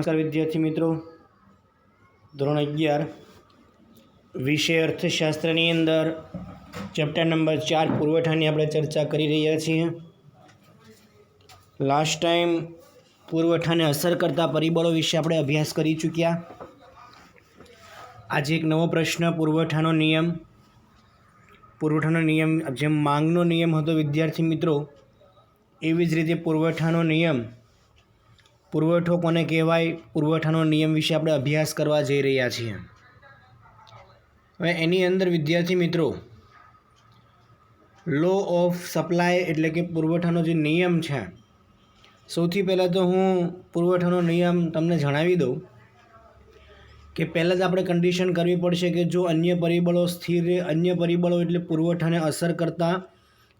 નમસ્કાર વિદ્યાર્થી મિત્રો. ધોરણ અગિયાર, વિષય અર્થશાસ્ત્રની અંદર ચેપ્ટર નંબર ચાર પુરવઠાની આપણે ચર્ચા કરી રહ્યા છીએ. લાસ્ટ ટાઈમ પુરવઠાને અસર કરતા પરિબળો વિશે આપણે અભ્યાસ કરી ચૂક્યા. આજે એક નવો પ્રશ્ન, પુરવઠાનો નિયમ. પુરવઠાનો નિયમ જેમ માંગનો નિયમ હતો વિદ્યાર્થી મિત્રો, એવી જ રીતે પુરવઠાનો નિયમ પુરવઠો કોને કહેવાય, પુરવઠાનો નિયમ વિશે આપણે અભ્યાસ કરવા જઈ રહ્યા છીએ. હવે એની અંદર વિદ્યાર્થી મિત્રો લો ઓફ સપ્લાય એટલે કે પુરવઠાનો જે નિયમ છે, સૌથી પહેલાં તો હું પુરવઠાનો નિયમ તમને જણાવી દઉં કે પહેલાં જ આપણે કન્ડિશન કરવી પડશે કે જો અન્ય પરિબળો સ્થિર અન્ય પરિબળો એટલે પુરવઠાને અસર કરતા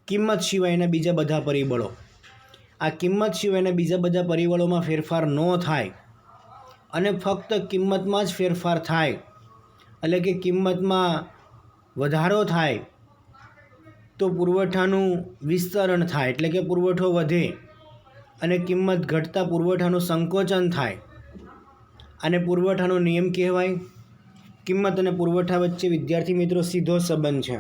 કિંમત સિવાયના બીજા બધા પરિબળો. આ કિંમત સિવાયના બીજા બધા પરિબળોમાં ફેરફાર ન થાય. અને ફક્ત કિંમતમાં જ ફેરફાર થાય. એટલે કે કિંમતમાં વધારો થાય, તો પુરવઠાનું વિસ્તરણ થાય, એટલે કે પુરવઠો વધે અને કિંમત ઘટતા પુરવઠાનું સંકોચન થાય. અને પુરવઠાનો નિયમ કહેવાય, કિંમત અને પુરવઠા વચ્ચે વિદ્યાર્થી મિત્રો સીધો સંબંધ છે.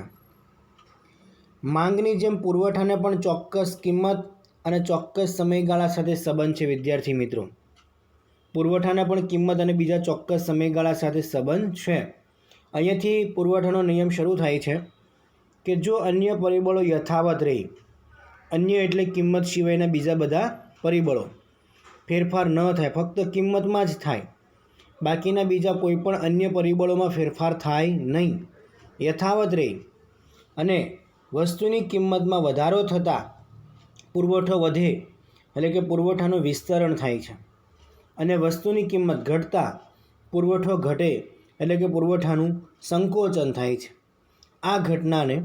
માંગની જેમ પુરવઠાને પણ ચોક્કસ કિંમત અને ચોક્કસ સમયગાળા સાથે સંબંધ છે, વિદ્યાર્થી મિત્રો. પુરવઠાના પણ કિંમત અને બીજા ચોક્કસ સમયગાળા સાથે સંબંધ છે. અહીંયાથી પુરવઠાનો નિયમ શરૂ થાય છે કે જો અન્ય પરિબળો યથાવત રહે, અન્ય એટલે કિંમત સિવાયના બીજા બધા પરિબળો. ફેરફાર ન થાય, ફક્ત કિંમતમાં જ થાય. બાકીના બીજા કોઈપણ અન્ય પરિબળોમાં ફેરફાર થાય નહીં. યથાવત રહે અને વસ્તુની કિંમતમાં વધારો થતાં પુરવઠો વધે એટલે કે પુરવઠાનું વિસ્તરણ થાય છે. અને વસ્તુની કિંમત ઘટતા પુરવઠો ઘટે એટલે કે પુરવઠાનું સંકોચન થાય છે. આ ઘટનાને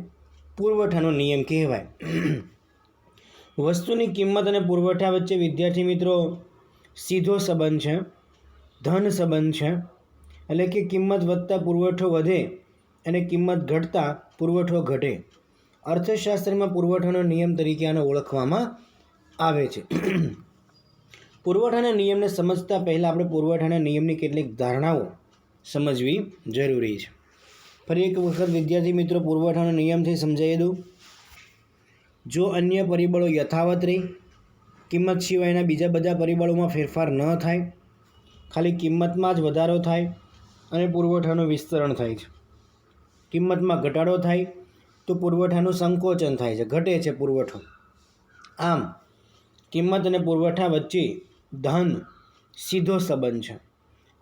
પુરવઠાનો નિયમ કહેવાય. વસ્તુની કિંમત અને પુરવઠા વચ્ચે વિદ્યાર્થી મિત્રો સીધો સંબંધ છે, ધન સંબંધ છે, એટલે કે કિંમત વધતા પુરવઠો વધે અને કિંમત ઘટતા પુરવઠો ઘટે. અર્થશાસ્ત્રમાં પુરવઠાનો નિયમ તરીકે આને ઓળખવામાં આવે છે. પુરવઠાના નિયમને સમજતા પહેલાં આપણે પુરવઠાના નિયમની કેટલીક ધારણાઓ સમજવી જરૂરી છે. ફરી એક વખત વિદ્યાર્થી મિત્રો, પુરવઠાનો નિયમથી સમજાવી દઉં. જો અન્ય પરિબળો યથાવત રહી, કિંમત સિવાયના બીજા બધા પરિબળોમાં ફેરફાર ન થાય, ખાલી કિંમતમાં જ વધારો થાય અને પુરવઠાનું વિસ્તરણ થાય છે. કિંમતમાં ઘટાડો થાય તો પુરવઠાનું સંકોચન થાય છે, ઘટે છે પુરવઠો. આમ, કિંમત અને પુરવઠા વચ્ચે ધન સીધો સંબંધ છે.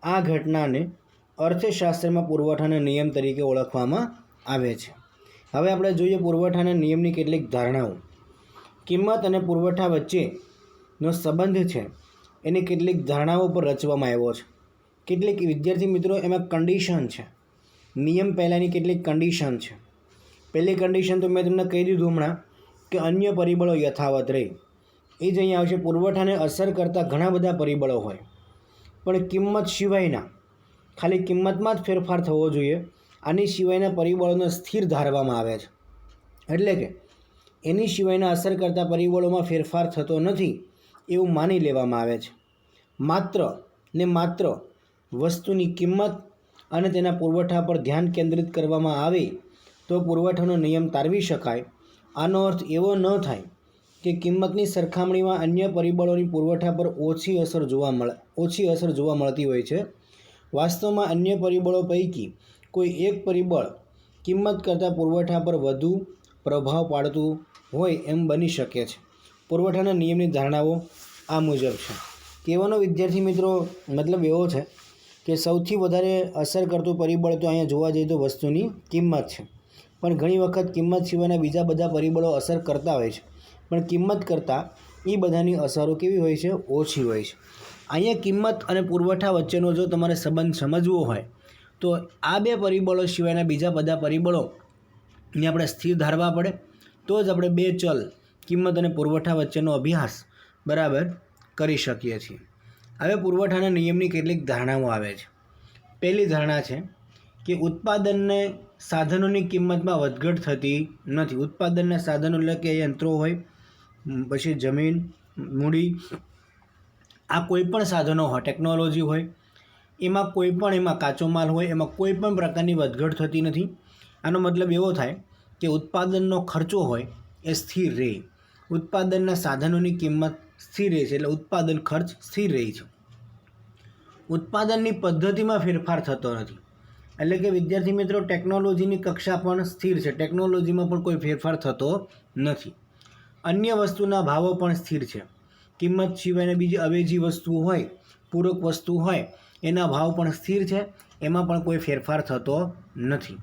આ ઘટનાને અર્થશાસ્ત્રમાં પુરવઠાના નિયમ તરીકે ઓળખવામાં આવે છે. હવે આપણે જોઈએ પુરવઠાના નિયમની કેટલીક ધારણાઓ. કિંમત અને પુરવઠા વચ્ચેનો સંબંધ છે, એની કેટલીક ધારણાઓ પર રચવામાં આવ્યો છે. કેટલીક વિદ્યાર્થી મિત્રો, એમાં કન્ડિશન છે. નિયમ પહેલાંની કેટલીક કન્ડિશન છે. પહેલી કન્ડિશન તો મેં તમને કહી દીધું હમણાં કે અન્ય પરિબળો યથાવત રહે. એ જ અહીંયા આવશે, પુરવઠાને અસર કરતા ઘણા બધા પરિબળો હોય. પણ કિંમત સિવાયના, ખાલી કિંમતમાં જ ફેરફાર થવો જોઈએ. આની સિવાયના પરિબળોને સ્થિર ધારવામાં આવે છે. એટલે કે, એની સિવાયના અસર કરતા પરિબળોમાં ફેરફાર થતો નથી એવું માની લેવામાં આવે છે. માત્ર ને માત્ર વસ્તુની કિંમત અને તેના પુરવઠા પર ધ્યાન કેન્દ્રિત કરવામાં આવે તો પુરવઠાનો નિયમ તારવી શકાય. આનો અર્થ એવો ન થાય કે કિંમતની સરખામણીમાં અન્ય પરિબળોની પુરવઠા પર ઓછી અસર જોવા મળે, ઓછી અસર જોવા મળતી હોય છે. વાસ્તવમાં અન્ય પરિબળો પૈકી કોઈ એક પરિબળ કિંમત કરતાં પુરવઠા પર વધુ પ્રભાવ પાડતું હોય એમ બની શકે છે. પુરવઠાના નિયમની ધારણાઓ આ મુજબ છે. કહેવાનો વિદ્યાર્થી મિત્રો મતલબ એવો છે કે સૌથી વધારે અસર કરતું પરિબળ તો અહીંયા જોવા જઈએ તો વસ્તુની કિંમત છે. પણ ઘણી વખત કિંમત સિવાયના બીજા બધા પરિબળો અસર કરતા હોય છે. પણ કિંમત કરતાં એ બધાની અસરો કેવી હોય છે? ઓછી હોય છે. અહીંયા કિંમત અને પુરવઠા વચ્ચેનો જો તમારે સંબંધ સમજવો હોય, તો આ બે પરિબળો સિવાયના બીજા બધા પરિબળોને આપણે સ્થિર ધારવા પડે, તો જ આપણે બે ચલ, કિંમત અને પુરવઠા વચ્ચેનો અભ્યાસ બરાબર કરી શકીએ છીએ. હવે પુરવઠાના નિયમની કેટલીક ધારણાઓ આવે છે. પહેલી ધારણા છે કે ઉત્પાદનને સાધનોની કિંમતમાં વધઘટ થતી નથી. ઉત્પાદનના સાધનો એટલે કે યંત્રો હોય પછી જમીન, મૂડી, આ કોઈ પણ સાધનો હોય, ટેકનોલોજી હોય, એમાં કોઈ પણ એમાં કાચો માલ હોય, એમાં કોઈ પણ પ્રકારની વધઘટ થતી નથી. આનો મતલબ એવો થાય કે ઉત્પાદનનો ખર્ચો હોય એ સ્થિર રહે. ઉત્પાદનના સાધનોની કિંમત સ્થિર રહે છે એટલે ઉત્પાદન ખર્ચ સ્થિર રહે છે. ઉત્પાદનની પદ્ધતિમાં ફેરફાર થતો નથી. એટલે કે વિદ્યાર્થી મિત્રો ટેકનોલોજીની કક્ષા પણ સ્થિર છે. ટેકનોલોજીમાં પણ કોઈ ફેરફાર થતો નથી. અન્ય વસ્તુના ભાવો પણ સ્થિર છે. કિંમત સિવાયની બીજી અવેજી વસ્તુ હોય, પૂરક વસ્તુ હોય, એના ભાવ પણ સ્થિર છે. એમાં પણ કોઈ ફેરફાર થતો નથી.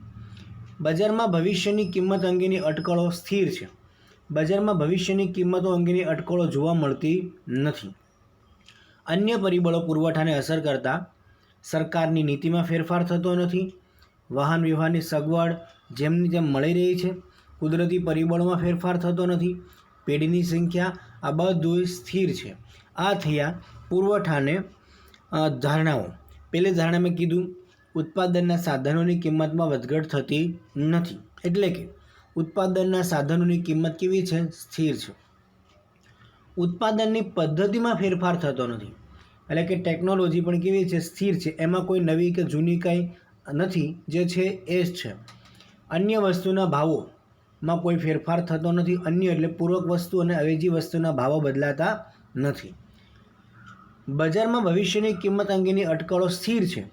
બજારમાં ભવિષ્યની કિંમત અંગેની અટકળો સ્થિર છે. બજારમાં ભવિષ્યની કિંમતો અંગેની અટકળો જોવા મળતી નથી. અન્ય પરિબળો પુરવઠાને અસર કરતા સરકારની નીતિમાં ફેરફાર થતો નથી. વાહન વ્યવહારની સગવડ જેમની જેમ મળી રહી છે, કુદરતી પરિબળોમાં ફેરફાર થતો નથી. પેઢીની સંખ્યા આ બધું સ્થિર છે. આ થયા પુરવઠાને ધારણાઓ. પહેલી ધારણા મેં કીધું, ઉત્પાદનના સાધનોની કિંમતમાં વધઘટ થતી નથી. એટલે કે, ઉત્પાદનના સાધનોની કિંમત કેવી છે? સ્થિર છે. ઉત્પાદનની પદ્ધતિમાં ફેરફાર થતો નથી. એટલે કે ટેકનોલોજી પણ કેવી છે? સ્થિર છે. એમાં કોઈ નવી કે જૂની કંઈ નથી. જે છે એ જ છે. અન્ય વસ્તુના ભાવોમાં કોઈ ફેરફાર થતો નથી. અન્ય એટલે પૂર્વક વસ્તુ અને અવેજી વસ્તુના ભાવો બદલાતા નથી. બજારમાં ભવિષ્યની કિંમત અંગેની અટકળો સ્થિર છે.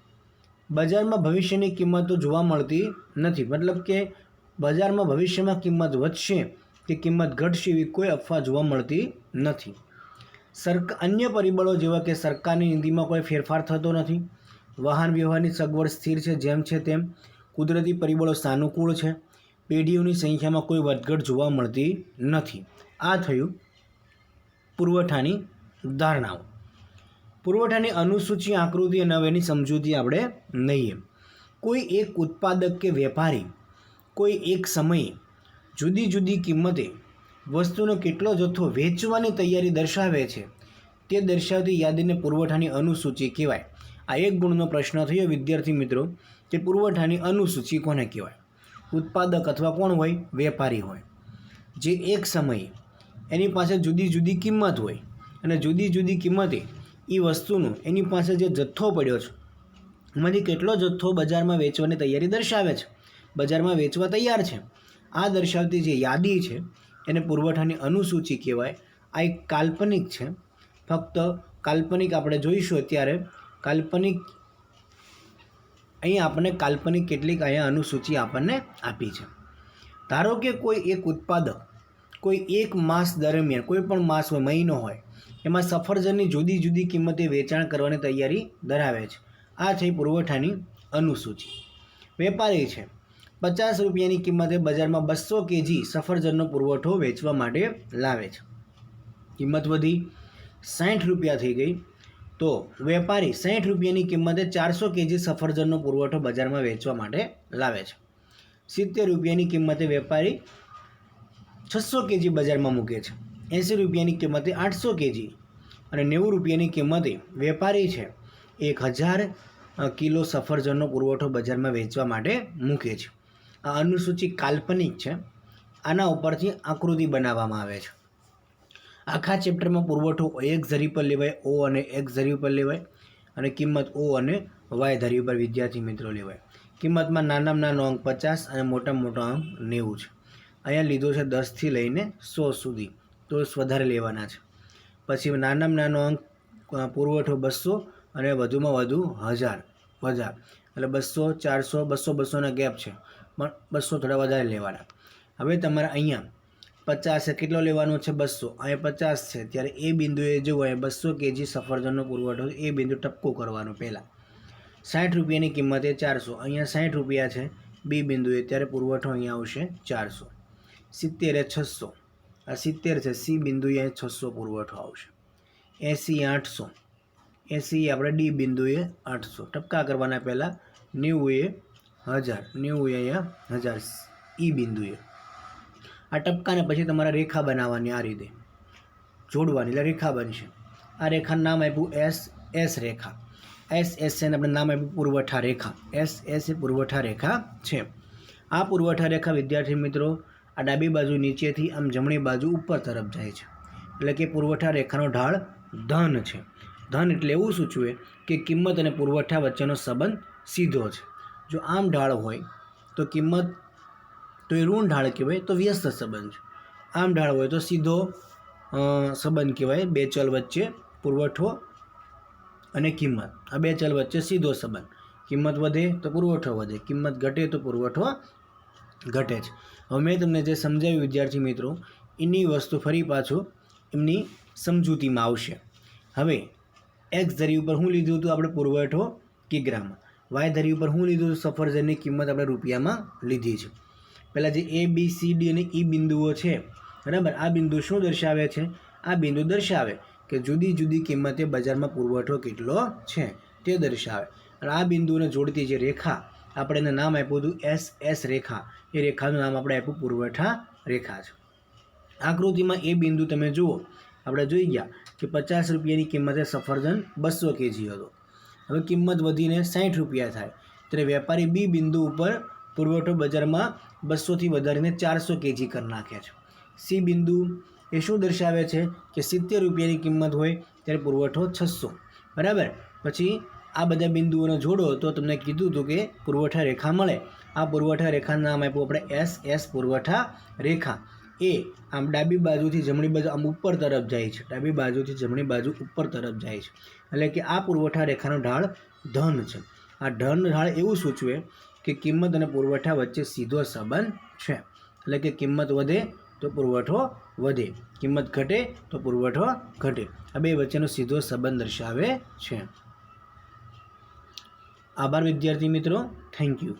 બજારમાં ભવિષ્યની કિંમતો જોવા મળતી નથી. મતલબ કે બજારમાં ભવિષ્યમાં કિંમત વધશે કે કિંમત ઘટશે એવી કોઈ અફવા જોવા મળતી નથી. સરક, અન્ય પરિબળો જેવા કે સરકારની નીતિમાં કોઈ ફેરફાર થતો નથી. વાહન વ્યવહારની સગવડ સ્થિર છે, જેમ છે તેમ કુદરતી પરિબળો સાનુકૂળ છે. પેઢીઓની સંખ્યામાં કોઈ વધઘટ જોવા મળતી નથી. આ થયું પુરવઠાની ધારણાઓ. પુરવઠાની અનુસૂચિ, આકૃતિ અને હવેની સમજૂતી આપણે લઈએ. કોઈ એક ઉત્પાદક કે વેપારી કોઈ એક સમયે જુદી જુદી કિંમતે વસ્તુનો કેટલો જથ્થો વેચવાની તૈયારી દર્શાવે છે તે દર્શાવતી યાદીને પુરવઠાની અનુસૂચિ કહેવાય. આ એક ગુણનો પ્રશ્ન થયો, વિદ્યાર્થી મિત્રો, કે પુરવઠાની અનુસૂચિ કોને કહેવાય? ઉત્પાદક અથવા કોણ હોય? વેપારી હોય. જે એક સમયે એની પાસે જુદી જુદી કિંમત હોય અને જુદી જુદી કિંમતે એ વસ્તુનો એની પાસે જે જથ્થો પડ્યો છે, એમાંથી કેટલો જથ્થો બજારમાં વેચવાની તૈયારી દર્શાવે છે? બજારમાં વેચવા તૈયાર છે. આ દર્શાવતી જે યાદી છે એને પુરવઠાની અનુસૂચિ કહેવાય. આ એક કાલ્પનિક છે. ફક્ત કાલ્પનિક આપણે જોઈશું અત્યારે. કાલ્પનિક, અહીં આપણને કાલ્પનિક કેટલીક અહીંયા અનુસૂચિ આપણને આપી છે. ધારો કે કોઈ એક ઉત્પાદક કોઈ એક માસ દરમિયાન, કોઈ પણ માસ હોય, મહિનો હોય, એમાં સફરજનની જુદી જુદી કિંમતે વેચાણ કરવાની તૈયારી ધરાવે છે. આ છે પુરવઠાની અનુસૂચિ. વેપારી છે. પચાસ રૂપિયાની કિંમતે બજારમાં બસો કેજી સફરજનનો પુરવઠો વેચવા માટે લાવે છે. કિંમત વધી સાઠ રૂપિયા થઈ ગઈ. તો વેપારી સાઠ રૂપિયાની કિંમતે ચારસો કેજી સફરજનનો પુરવઠો બજારમાં વેચવા માટે લાવે છે. સિત્તેર રૂપિયાની કિંમતે વેપારી છસો કેજી બજારમાં મૂકે છે. એંસી રૂપિયાની કિંમતે આઠસો કેજી અને નેવું રૂપિયાની કિંમતે વેપારી છે. એક હજાર કિલો સફરજનનો પુરવઠો બજારમાં વેચવા માટે મૂકે છે. આ અનુસૂચિ કાલ્પનિક છે. આના ઉપરથી આકૃતિ બનાવવામાં આવે છે. આખા ચેપ્ટરમાં પુરવઠો એક ધરી પર લેવાય, ઓ અને એક્સ ધરી ઉપર લેવાય અને કિંમત ઓ અને વાય ધરી ઉપર વિદ્યાર્થી મિત્રો લેવાય. કિંમતમાં નાનામાં નાનો અંક પચાસ અને મોટામાં મોટો અંક નેવું છે. અહીંયા લીધો છે દસથી લઈને સો સુધી, તો વધારે લેવાના છે. પછી નાનામાં નાનો અંક પુરવઠો બસો અને વધુમાં વધુ હજાર હજાર એટલે બસો, ચારસો, બસો, બસોના ગેપ છે. બસો થોડા વધારે લેવાના. હવે તમારે અહીંયા પચાસ કેટલો લેવાનો છે? બસો. અહીંયા પચાસ છે. ત્યારે એ બિંદુએ જો હોય બસો કેજી સફરજનનો પુરવઠો એ બિંદુ ટપકો કરવાનો પહેલાં. સાઠ રૂપિયાની કિંમતે ચારસો. અહીંયા સાઠ રૂપિયા છે બી બિંદુએ. ત્યારે પુરવઠો અહીંયા આવશે ચારસો. સિત્તેરે છસો. આ સિત્તેર છે, સી બિંદુએ છસો પુરવઠો આવશે. એંસી આઠસો. એંસી આપણે ડી બિંદુએ આઠસો. ટપકા કરવાના પહેલાં નેવું એ હજાર, નેવું અહીંયા હજાર ઈ બિંદુએ. આ ટપકાને પછી તમારે રેખા બનાવવાની આ રીતે. જોડવાની, એટલે રેખા બનશે. આ રેખાનું નામ આપ્યું એસ એસ રેખા. એસ એસ એને આપણે નામ આપ્યું પુરવઠા રેખા. એસ એસ એ પુરવઠા રેખા છે. આ પુરવઠા રેખા, વિદ્યાર્થી મિત્રો, આ ડાબી બાજુ નીચેથી આમ જમણી બાજુ ઉપર તરફ જાય છે. એટલે કે પુરવઠા રેખાનો ઢાળ ધન છે. ધન એટલે એવું સૂચવે કે કિંમત અને પુરવઠા વચ્ચેનો સંબંધ સીધો છે. જો આમ ઢાળ હોય, તો કિંમત, તો એ ઋણ ઢાળ કહેવાય, તો વ્યસ્ત સંબંધ. આમ ઢાળ હોય તો સીધો સંબંધ કહેવાય, બે ચલ વચ્ચે પુરવઠો અને કિંમત. આ બે ચલ વચ્ચે સીધો સંબંધ. કિંમત વધે તો પુરવઠો વધે, કિંમત ઘટે તો પુરવઠો ઘટે છે હવે મેં તમને જે સમજાવ્યું, વિદ્યાર્થી મિત્રો, એની વસ્તુ ફરી પાછું એમની સમજૂતીમાં આવશે. હવે એક્સ ધરી ઉપર હું લીધું હતું, આપણે પુરવઠો કિગ્રામાં વાય ધરી ઉપર હું લીધું સફરજનની કિંમત આપણે રૂપિયામાં લીધી છે. પહેલાં જે એ બી સી ડી અને ઈ બિંદુઓ છે, બરાબર? આ બિંદુ શું દર્શાવે છે? આ બિંદુ દર્શાવે કે જુદી જુદી કિંમતે બજારમાં પુરવઠો કેટલો છે તે દર્શાવે. અને આ બિંદુને જોડતી જે રેખા, આપણે એને નામ આપ્યું હતું એસ એસ રેખા. એ રેખાનું નામ આપણે આપ્યું પુરવઠા રેખા છે. આકૃતિમાં એ બિંદુ તમે જુઓ. આપણે જોઈ ગયા કે પચાસ રૂપિયાની કિંમતે સફરજન બસો કેજી હતો. હવે કિંમત વધીને સાઠ રૂપિયા થાય. ત્યારે વેપારી બી બિંદુ ઉપર પુરવઠો બજારમાં બસોથી વધારીને ચારસો કેજી કરી નાખે છે. સી બિંદુ એ શું દર્શાવે છે કે સિત્તેર રૂપિયાની કિંમત હોય ત્યારે પુરવઠો છસો. બરાબર? પછી આ બધા બિંદુઓને જોડો તો તમને કીધું હતું કે પુરવઠા રેખા મળે. આ પુરવઠા રેખાનું નામ આપ્યું આપણે એસ એસ પુરવઠા રેખા. એ આમ ડાબી બાજુથી જમણી બાજુ આમ ઉપર તરફ જાય છે. ડાબી બાજુથી જમણી બાજુ ઉપર તરફ જાય છે. એટલે કે આ પુરવઠા રેખાનો ઢાળ ધન છે. આ ધન ઢાળ એવું સૂચવે કે કિંમત અને પુરવઠા વચ્ચે સીધો સંબંધ છે. એટલે કે કિંમત વધે તો પુરવઠો વધે. કિંમત ઘટે તો પુરવઠો ઘટે. આ બે વચ્ચેનો સીધો સંબંધ દર્શાવે છે. આભાર વિદ્યાર્થી મિત્રો. Thank you